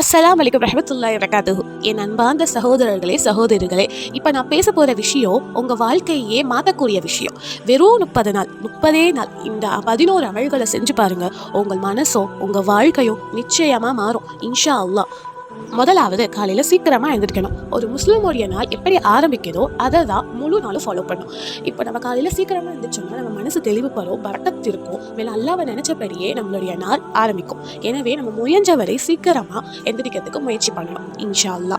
அஸ்லாம் வலைக்கம் ரஹமத்துல்லா வரகாத்துஹு என் அன்பார்ந்த சகோதரர்களே சகோதரிகளே இப்போ நான் பேச போகிற விஷயம் உங்கள் வாழ்க்கையே மாற்றக்கூடிய விஷயம். வெறும் முப்பது நாள் முப்பதே நாள் இந்த பதினோரு அமல்களை செஞ்சு பாருங்கள் உங்கள் மனசும் உங்கள் வாழ்க்கையும் நிச்சயமாக மாறும். இன்ஷா அல்லாஹ். முதலாவது காலையில் சீக்கிரமாக எழுந்திரிக்கணும். ஒரு முஸ்லீமுடைய நாள் எப்படி ஆரம்பிக்குதோ அதை தான் முழு நாளும் ஃபாலோ பண்ணும் இப்போ நம்ம காலையில் சீக்கிரமாக எழுந்திரிச்சோம்னா நம்ம மனசு தெளிவுப்படும் பறக்கத்து இருக்கும். மேலே அல்லாவை நினச்சபடியே நம்மளுடைய நாள் ஆரம்பிக்கும். எனவே நம்ம முயன்ற வரை சீக்கிரமாக எந்திரிக்கிறதுக்கு முயற்சி பண்ணணும். இன்ஷா அல்லா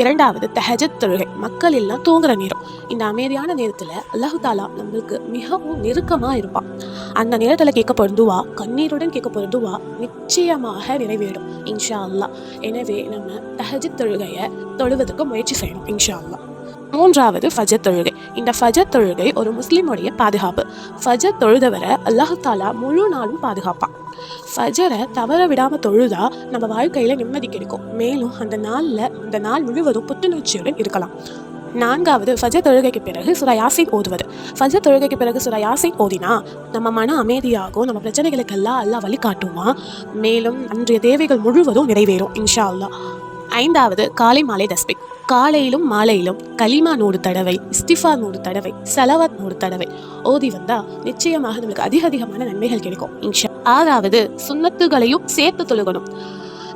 இரண்டாவது தஹஜத் தொழுகை. மக்கள் எல்லாம் தூங்குற நேரம். இந்த அமைதியான நேரத்தில் அல்லாஹு தாலா நம்மளுக்கு மிகவும் நெருக்கமாக இருப்பான். அந்த நேரத்தில் கேட்கப்படும் துவா கண்ணீருடன் கேட்கப்படும் துவா நிச்சயமாக நிறைவேறும். இன்ஷா அல்லா எனவே நம்ம தஹஜத் தொழுகையை தொழுவதற்கு முயற்சி செய்யணும் இன்ஷா அல்லா மூன்றாவது ஃபஜர் தொழுகை. இந்த ஃபஜத் தொழுகை ஒரு முஸ்லீமுடைய பாதுகாப்பு. ஃபஜர் தொழுதவரை அல்லாஹு தாலா முழு நாளும் பாதுகாப்பான். ஃபஜரை தவற விடாமல் தொழுதா நம்ம வாழ்க்கையில் நிம்மதி கிடைக்கும். மேலும் அந்த நாளில் அந்த நாள் முழுவதும் புத்துணர்ச்சியுடன் இருக்கலாம். நான்காவது ஃபஜ தொழுகைக்கு பிறகு சுரா யாசின் ஓதுவது. ஃபஜ தொழுகைக்கு பிறகு சுரா யாசின் ஓதினா நம்ம மன அமைதியாகும் நம்ம பிரச்சனைகளுக்கெல்லாம் எல்லாம் வழி காட்டுமா மேலும் அன்றைய தேவைகள் முழுவதும் நிறைவேறும் இன்ஷா அல்லா ஐந்தாவது காலை மாலை தஸ்பிக் காலையிலும் மாலையிலும் கலிமா நூறு தடவை இஸ்திஃபா நூறு தடவை சலவாத் நூறு தடவை ஓதி வந்தா நிச்சயமாக நம்மளுக்கு அதிக அதிகமான நன்மைகள் கிடைக்கும் இன்ஷா. ஆறாவது சுன்னத்துகளையும் சேர்த்து தொழுகணும்.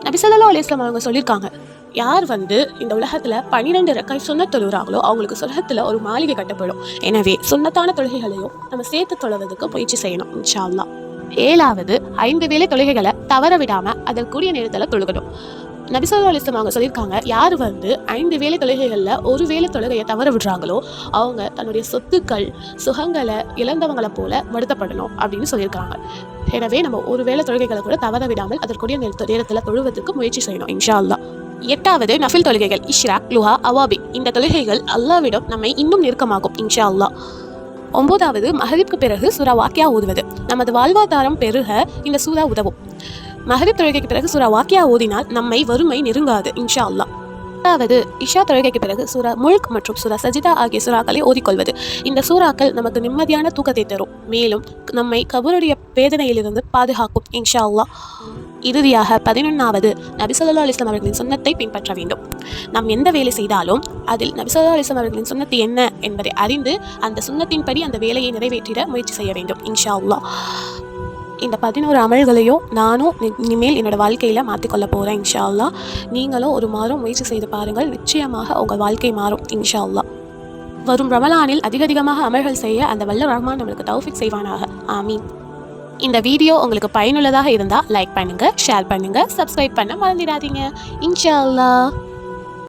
நபிசல்லா அலிஸ்லாம் அவங்க சொல்லியிருக்காங்க யார் வந்து இந்த உலகத்தில் பன்னிரெண்டு ரெக்கை சுண்ணத் தொழுகிறாங்களோ அவங்களுக்கு சுலகத்தில் ஒரு மாளிகை கட்டப்படும். எனவே சுண்ணத்தான தொழுகைகளையும் நம்ம சேர்த்து தொழுவதற்கு முயற்சி செய்யணும் இன்ஷா ஏழாவது ஐந்து வேளை தொழுகைகளை தவற விடாமல் அதற்குரிய நேரத்தில் தொழுகணும். நபிசல்லா அலிஸ்லம் அவங்க சொல்லியிருக்காங்க யார் வந்து ஐந்து வேலை தொழுகைகளில் ஒரு வேலை தொழுகையை தவற விடுறாங்களோ அவங்க தன்னுடைய சொத்துக்கள் சுகங்களை இழந்தவங்களை போல வருத்தப்படணும் அப்படின்னு சொல்லியிருக்காங்க. எனவே நம்ம ஒரு வேலை தொழுகைகளை கூட தவற விடாமல் அதற்குரிய நேரத்தில் தொழுவதற்கு முயற்சி செய்யணும் இன்ஷா எட்டாவது நஃபில் தொழுகைகள் இஷ்ராக் லுஹா அவாபி. இந்த தொழுகைகள் அல்லாவிடம் நம்மை இன்னும் நெருக்கமாகும் இன்ஷா அல்லா ஒன்பதாவது மகரிப்க்கு பிறகு சூரா வாக்கியா ஊதுவது நமது வாழ்வாதாரம் பெருக இந்த சூரா உதவும். மகரிப் தொழுகைக்கு பிறகு சூரா வாக்கியா ஓதினால் நம்மை வறுமை நெருங்காது இன்ஷா அல்லா அதாவது இஷா தொழுகைக்கு பிறகு சூரா முல்க் மற்றும் சூரா சஜிதா ஆகிய சூறாக்களை ஓதிக்கொள்வது. இந்த சூறாக்கள் நமக்கு நிம்மதியான தூக்கத்தை தரும். மேலும் நம்மை கபருடைய வேதனையிலிருந்து பாதுகாக்கும் இன்ஷா அல்லா இறுதியாக பதினொன்றாவது நபிசல்லா அலிஸ்லாம் அவர்களின் சொன்னத்தை பின்பற்ற வேண்டும். நாம் எந்த வேலை செய்தாலும் அதில் நபிசல்லா அலிஸ்லாம் அவர்களின் சொன்னத்து என்ன என்பதை அறிந்து அந்த சுண்ணத்தின்படி அந்த வேலையை நிறைவேற்றிட முயற்சி செய்ய வேண்டும் இன்ஷா அல்லா இந்த பதினோரு அமல்களையும் நானும் இனிமேல் என்னோட வாழ்க்கையில் மாற்றிக்கொள்ள போகிறேன் இன்ஷா அல்லா நீங்களும் ஒரு மாதம் முயற்சி செய்து பாருங்கள் நிச்சயமாக உங்கள் வாழ்க்கை மாறும் இன்ஷா அல்லா வரும் ரமலானில் அதிக அதிகமாக அமல்கள் செய்ய அந்த வல்ல ரஹ்மான் நம்மளுக்கு தௌஃபிக் செய்வானாக. ஆமீன். இந்த வீடியோ உங்களுக்கு பயனுள்ளதாக இருந்தால் லைக் பண்ணுங்கள் ஷேர் பண்ணுங்கள் சப்ஸ்கிரைப் பண்ண மறந்துடாதீங்க இன்ஷா அல்லா